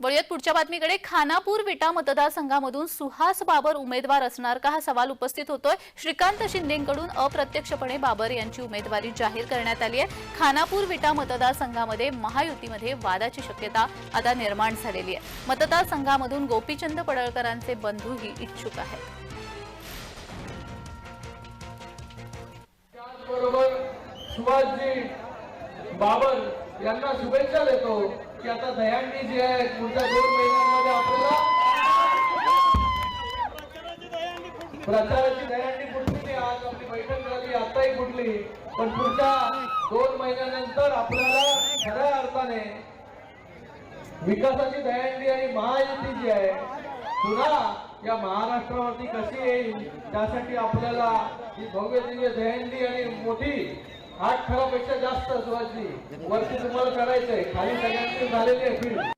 वळूयात पुढच्या बातमीकडे. खानापूर विटा मतदारसंघामधून सुहास बाबर उमेदवार असणार का? हा सवाल उपस्थित होतोय. श्रीकांत शिंदेकडून अप्रत्यक्षपणे बाबर यांची उमेदवारी जाहीर करण्यात आली आहे. खानापूर विटा मतदारसंघामध्ये महायुतीमध्ये वादाची शक्यता आता निर्माण झालेली आहे. मतदारसंघामधून गोपीचंद पडळकरांचे बंधूही इच्छुक आहेत. त्याचबरोबर सुभाषजी बाबर यांना शुभेच्छा देतो की आता दयांनी जी आहे पुढच्या दोन महिन्यांमध्ये आपल्याला प्रचाराची दयांनी फुटली नाही आज आपली बैठक झाली आताही फुटली. पण पुढच्या दोन महिन्यानंतर आपल्याला खऱ्या अर्थाने विकासाची दयांडी आणि महायुती जी आहे पुन्हा या महाराष्ट्रावरती कशी येईल त्यासाठी आपल्याला ही भव्य दिव्य दहंडी आणि मोठी आठ खरापेक्षा जास्त सुभाषजी वरती तुम्हाला करायचंय. खाली सगळ्यांची झालेली आहे फील्ड